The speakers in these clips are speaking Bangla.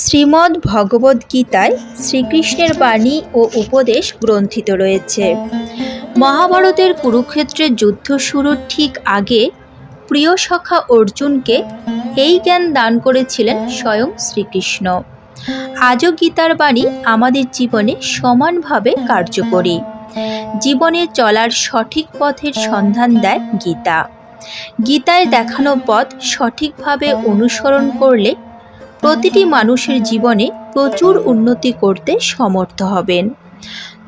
শ্রীমদ্ ভগবদ্গীতায় শ্রীকৃষ্ণের বাণী ও উপদেশ গ্রন্থিত রয়েছে। মহাভারতের কুরুক্ষেত্রের যুদ্ধ শুরুর ঠিক আগে প্রিয় সখা অর্জুনকে এই জ্ঞান দান করেছিলেন স্বয়ং শ্রীকৃষ্ণ। আজও গীতার বাণী আমাদের জীবনে সমানভাবে কার্যকরী। জীবনে চলার সঠিক পথের সন্ধান দেয় গীতা। গীতায় দেখানো পথ সঠিকভাবে অনুসরণ করলে প্রতিটি মানুষের জীবনে প্রচুর উন্নতি করতে সমর্থ হবেন।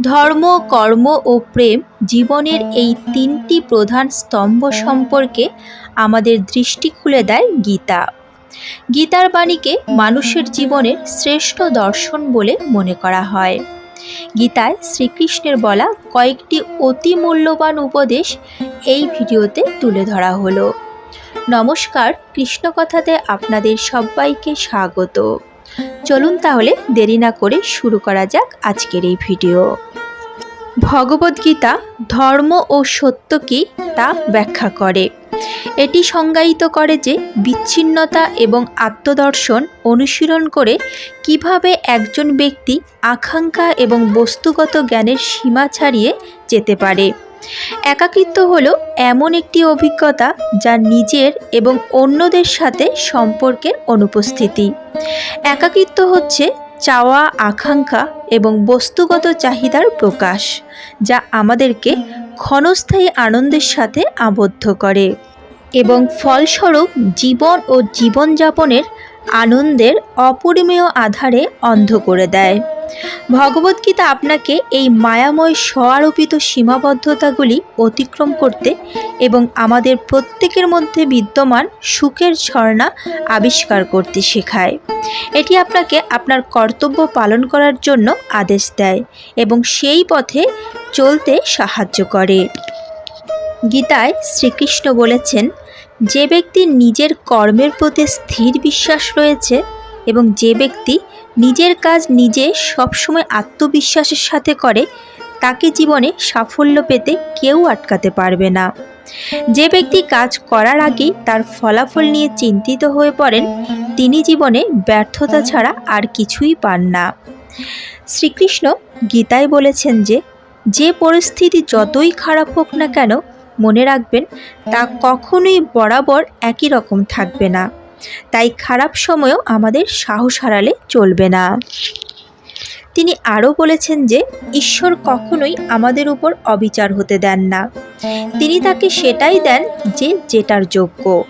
ধর্ম, কর্ম ও প্রেম জীবনের এই তিনটি প্রধান স্তম্ভ সম্পর্কে আমাদের দৃষ্টি খুলে দেয় গীতা। গীতার বাণীকে মানুষের জীবনের শ্রেষ্ঠ দর্শন বলে মনে করা হয়। গীতায় শ্রীকৃষ্ণের বলা কয়েকটি অতি মূল্যবান উপদেশ এই ভিডিওতে তুলে ধরা হলো। নমস্কার, কৃষ্ণকথাতে আপনাদের সবাইকে স্বাগত। চলুন তাহলে দেরি না করে শুরু করা যাক আজকের এই ভিডিও। ভগবদ্গীতা ধর্ম ও সত্য কি তা ব্যাখ্যা করে। এটি সংজ্ঞায়িত করে যে বিচ্ছিন্নতা এবং আত্মদর্শন অনুশীলন করে কীভাবে একজন ব্যক্তি আকাঙ্ক্ষা এবং বস্তুগত জ্ঞানের সীমা ছাড়িয়ে যেতে পারে। একাকিত্ব হলো এমন একটি অভিজ্ঞতা যা নিজের এবং অন্যদের সাথে সম্পর্কের অনুপস্থিতি। একাকিত্ব হচ্ছে চাওয়া, আকাঙ্ক্ষা এবং বস্তুগত চাহিদার প্রকাশ যা আমাদেরকে ক্ষণস্থায়ী আনন্দের সাথে আবদ্ধ করে এবং ফলস্বরূপ জীবন ও জীবনযাপনের আনন্দের অপরিমেয় আধারে অন্ধ করে দেয়। ভগবদ্গীতা আপনাকে এই মায়াময় স্বআরোপিত সীমাবদ্ধতাগুলি অতিক্রম করতে এবং আমাদের প্রত্যেকের মধ্যে বিদ্যমান সুখের ঝর্ণা আবিষ্কার করতে শেখায়। এটি আপনাকে আপনার কর্তব্য পালন করার জন্য আদেশ দেয় এবং সেই পথে চলতে সাহায্য করে। গীতায় শ্রীকৃষ্ণ বলেছেন যে ব্যক্তির নিজের কর্মের প্রতি স্থির বিশ্বাস রয়েছে এবং যে ব্যক্তি নিজের কাজ নিজে সবসময় আত্মবিশ্বাসের সাথে করে, তাকে জীবনে সাফল্য পেতে কেউ আটকাতে পারবে না। যে ব্যক্তি কাজ করার আগেই তার ফলাফল নিয়ে চিন্তিত হয়ে পড়েন, তিনি জীবনে ব্যর্থতা ছাড়া আর কিছুই পান না। শ্রীকৃষ্ণ গীতায় বলেছেন যে যে পরিস্থিতি যতই খারাপ হোক না কেন মনে রাখবেন, তা কখনোই বরাবর একই রকম থাকবে না। তাই খারাপ সময়েও আমাদের সাহস হারালে চলবে না। তিনি আরও বলেছেন যে, ঈশ্বর কখনোই আমাদের উপর অবিচার হতে দেন না। তিনি তাকে সেটাই দেন যে, যেটার যোগ্য।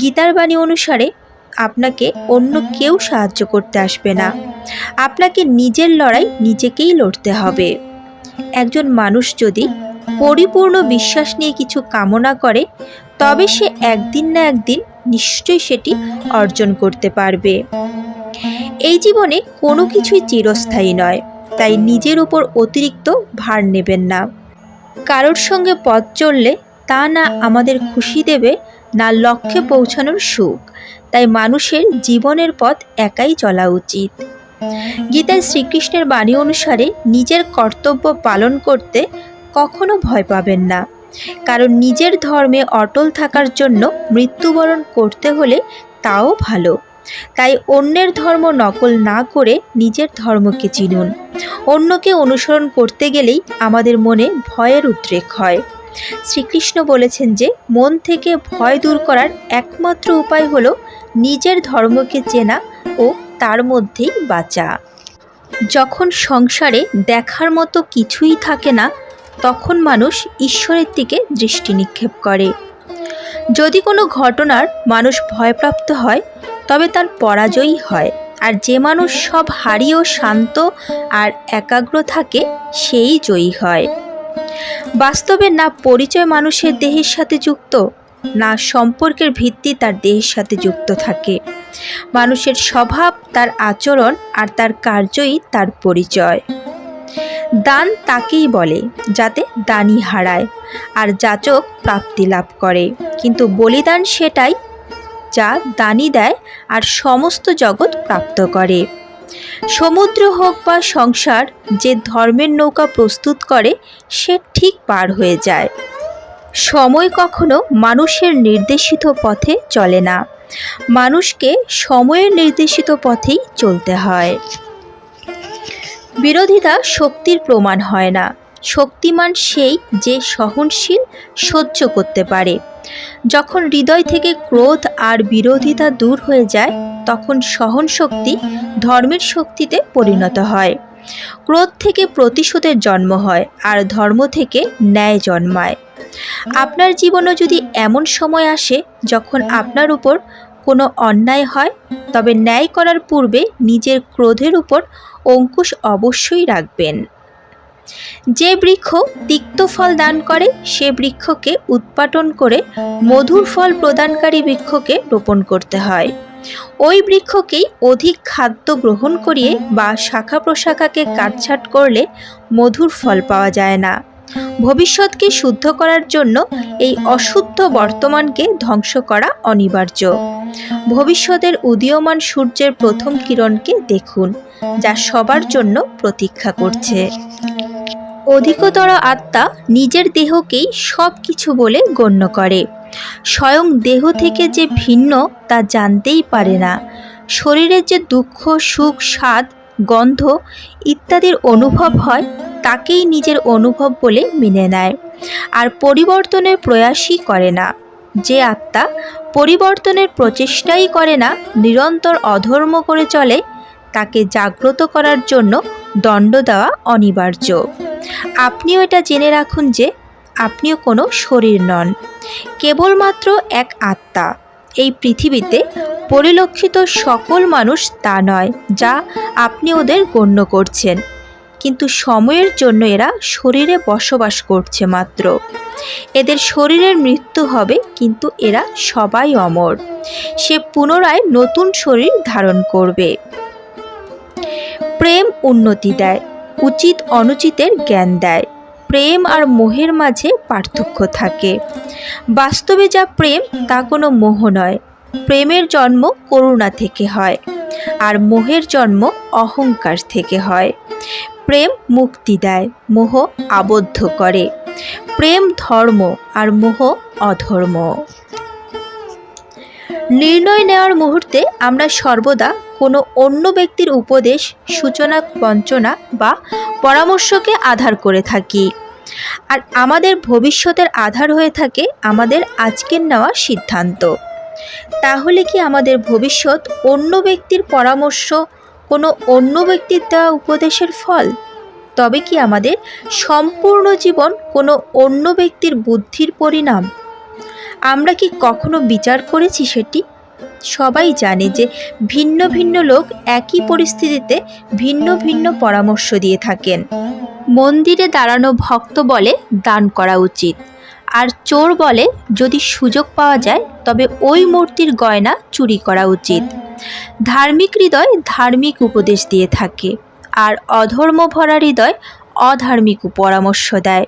গীতার বাণী অনুসারে, আপনাকে অন্য কেউ সাহায্য করতে আসবে না। আপনাকে নিজের লড়াই নিজেকেই লড়তে হবে। একজন মানুষ যদি পরিপূর্ণ বিশ্বাস নিয়ে কিছু কামনা করে, তবে সে একদিন না একদিন নিশ্চয়ই সেটি অর্জন করতে পারবে। এই জীবনে কোনো কিছুই চিরস্থায়ী নয়, তাই নিজের উপর অতিরিক্ত ভার নেবেন না। কারোর সঙ্গে পথ চললে তা না আমাদের খুশি দেবে, না লক্ষ্যে পৌঁছানোর সুখ। তাই মানুষের জীবনের পথ একাই চলা উচিত। গীতায় শ্রীকৃষ্ণের বাণী অনুসারে নিজের কর্তব্য পালন করতে কখনো ভয় পাবেন না। কারণ নিজের ধর্মে অটল থাকার জন্য মৃত্যুবরণ করতে হলে তাও ভালো। তাই অন্যের ধর্ম নকল না করে নিজের ধর্মকে চিনুন। অন্যকে অনুসরণ করতে গেলেই আমাদের মনে ভয়ের উদ্রেক হয়। শ্রীকৃষ্ণ বলেছেন যে, মন থেকে ভয় দূর করার একমাত্র উপায় হলো নিজের ধর্মকে চেনা ও তার মধ্যেই বাঁচা। যখন সংসারে দেখার মতো কিছুই থাকে না তখন মানুষ ঈশ্বরের দিকে দৃষ্টি নিক্ষেপ করে। যদি কোনো ঘটনার মানুষ ভয়প্রাপ্ত হয়, তবে তার পরাজয়ই হয়। আর যে মানুষ সব হারিয়েও শান্ত আর একাগ্র থাকে, সেই জয়ী হয়। বাস্তবে না পরিচয় মানুষের দেহের সাথে যুক্ত, না সম্পর্কের ভিত্তি তার দেহের সাথে যুক্ত থাকে। মানুষের স্বভাব, তার আচরণ আর তার কার্যই তার পরিচয়। দান তাকেই বলে, যাতে দানি হারায়, আর যাচক প্রাপ্তি লাভ করে। কিন্তু বলিদান সেটাই যা দানি দেয় আর সমস্ত জগৎ প্রাপ্ত করে। সমুদ্র হোক বা সংসার, যে ধর্মের নৌকা প্রস্তুত করে, সে ঠিক পার হয়ে যায়। সময় কখনো মানুষের নির্দেশিত পথে চলে না। মানুষকে সময়ের নির্দেশিত পথেই চলতে হয়। বিরোধিতা শক্তির প্রমাণ হয় না। শক্তিমান সেই যে সহনশীল, সহ্য করতে পারে। যখন হৃদয় থেকে ক্রোধ আর বিরোধিতা দূর হয়ে যায়, তখন সহন শক্তি ধর্মের শক্তিতে পরিণত হয়। ক্রোধ থেকে প্রতিশোধের জন্ম হয় আর ধর্ম থেকে ন্যায় জন্মায়। আপনার জীবনও যদি এমন সময় আসে যখন আপনার উপর কোনো অন্যায় হয়, তবে ন্যায় করার পূর্বে নিজের ক্রোধের উপর অঙ্কুশ অবশ্যই রাখবেন। যে বৃক্ষ তিক্ত ফল দান করে, সে বৃক্ষকে উৎপাটন করে মধুর ফল প্রদানকারী বৃক্ষকে রোপণ করতে হয়। ওই বৃক্ষকেই অধিক খাদ্য গ্রহণ করিয়ে বা শাখা প্রশাখাকে কাটছাট করলে মধুর ফল পাওয়া যায় না। ভবিষ্যৎকে শুদ্ধ করার জন্য এই অশুদ্ধ বর্তমানকে ধ্বংস করা অনিবার্য। ভবিষ্যতের উদীয়মান সূর্যের প্রথম কিরণকে দেখুন, যা সবার জন্য প্রতীক্ষা করছে। অধিকতর আত্মা নিজের দেহকেই সব কিছু বলে গণ্য করে। স্বয়ং দেহ থেকে যে ভিন্ন তা জানতেই পারে না। শরীরের যে দুঃখ, সুখ, স্বাদ, গন্ধ ইত্যাদির অনুভব হয় তাকেই নিজের অনুভব বলে মেনে নেয়। আর পরিবর্তনের প্রয়াসই করে না। যে আত্মা পরিবর্তনের প্রচেষ্টাই করে না, নিরন্তর অধর্ম করে চলে, তাকে জাগ্রত করার জন্য দণ্ড দেওয়া অনিবার্য। আপনিও এটা জেনে রাখুন যে, আপনিও কোনো শরীর নন। কেবলমাত্র এক আত্মা। এই পৃথিবীতে পরিলক্ষিত সকল মানুষ তা নয়, যা আপনি ওদের গণ্য করছেন। কিন্তু সময়ের জন্য এরা শরীরে বসবাস করছে মাত্র। এদের শরীরের মৃত্যু হবে কিন্তু এরা সবাই অমর। সে পুনরায় নতুন শরীর ধারণ করবে। প্রেম উন্নতি দেয়, উচিত অনুচিতের জ্ঞান দেয়। প্রেম আর মোহের মাঝে পার্থক্য থাকে। বাস্তবে যা প্রেম, তা কোনো মোহ নয়। প্রেমের জন্ম করুণা থেকে হয়, আর মোহের জন্ম অহংকার থেকে হয়। প্রেম মুক্তি দেয়, মোহ আবদ্ধ করে। প্রেম ধর্ম আর মোহ অধর্ম। নির্ণয় নেওয়ার মুহূর্তে আমরা সর্বদা কোনো অন্য ব্যক্তির উপদেশ, সূচনা, বঞ্চনা বা পরামর্শকে আধার করে থাকি। আর আমাদের ভবিষ্যতের আধার হয়ে থাকে আমাদের আজকের নেওয়া সিদ্ধান্ত। তাহলে কি আমাদের ভবিষ্যৎ অন্য ব্যক্তির পরামর্শ কোনো অন্য ব্যক্তির দেওয়া উপদেশের ফল? তবে কি আমাদের সম্পূর্ণ জীবন কোনো অন্য ব্যক্তির বুদ্ধির পরিণাম? আমরা কি কখনো বিচার করেছি সেটি? সবাই জানে যে ভিন্ন ভিন্ন লোক একই পরিস্থিতিতে ভিন্ন ভিন্ন পরামর্শ দিয়ে থাকেন। মন্দিরে দাঁড়ানো ভক্ত বলে দান করা উচিত। আর চোর বলে যদি সুযোগ পাওয়া যায়, তবে ওই মূর্তির গয়না চুরি করা উচিত। ধার্মিক হৃদয় ধার্মিক উপদেশ দিয়ে থাকে, আর অধর্ম ভরা হৃদয় অধার্মিক পরামর্শ দেয়।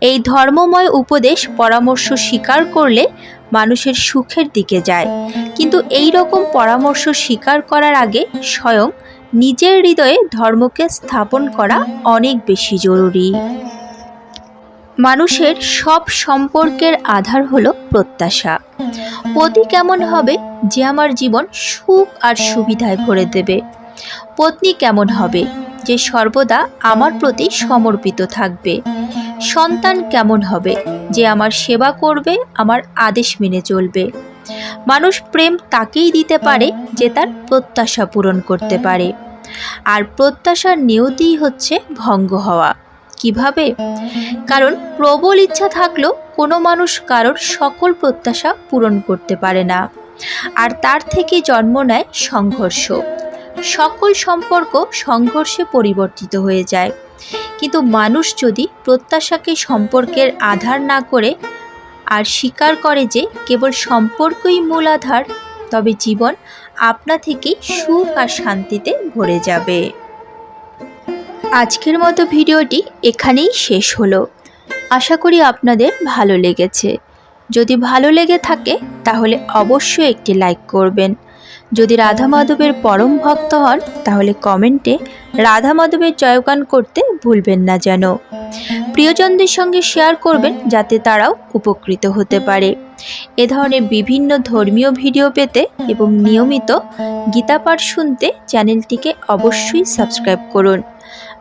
এই ধর্মময় উপদেশ পরামর্শ স্বীকার করলে মানুষের সুখের দিকে যায়। কিন্তু এই রকম পরামর্শ স্বীকার করার আগে স্বয়ং নিজের হৃদয়ে ধর্মকে স্থাপন করা অনেক বেশি জরুরি। মানুষের সব সম্পর্কের আধার হলো প্রত্যাশা। পতি কেমন হবে যে আমার জীবন সুখ আর সুবিধায় ভরে দেবে? পত্নী কেমন হবে যে সর্বদা আমার প্রতি সমর্পিত থাকবে? সন্তান কেমন হবে যে আমার সেবা করবে, আমার আদেশ মেনে চলবে? মানুষ প্রেম তাকেই দিতে পারে যে তার প্রত্যাশা পূরণ করতে পারে। আর প্রত্যাশার নিয়তিই হচ্ছে ভঙ্গ হওয়া। কীভাবে? কারণ প্রবল ইচ্ছা থাকলেও কোনো মানুষ কারোর সকল প্রত্যাশা পূরণ করতে পারে না। আর তার থেকে জন্ম নেয় সংঘর্ষ। সকল সম্পর্ক সংঘর্ষে পরিবর্তিত হয়ে যায়। কিন্তু মানুষ যদি প্রত্যাশাকে সম্পর্কের আধার না করে আর স্বীকার করে যে কেবল সম্পর্কই মূল আধার, তবে জীবন আপনা থেকেই সুখ আর শান্তিতে ভরে যাবে। আজকের মতো ভিডিওটি এখানেই শেষ হলো। আশা করি আপনাদের ভালো লেগেছে। যদি ভালো লেগে থাকে, তাহলে অবশ্যই একটি লাইক করবেন। যদি রাধা মাধবের পরম ভক্ত হন, তাহলে কমেন্টে রাধা মাধবের জয়গান করতে ভুলবেন না যেন। প্রিয়জনদের সঙ্গে শেয়ার করবেন, যাতে তারাও উপকৃত হতে পারে। এ ধরনের বিভিন্ন ধর্মীয় ভিডিও পেতে এবং নিয়মিত গীতাপাঠ শুনতে চ্যানেলটিকে অবশ্যই সাবস্ক্রাইব করুন।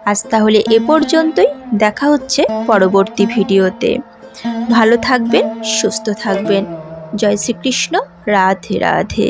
আজ তাহলে এ পর্যন্তই। দেখা হচ্ছে পরবর্তী ভিডিওতে। ভালো থাকবেন, সুস্থ থাকবেন। জয় শ্রীকৃষ্ণ। রাধে রাধে।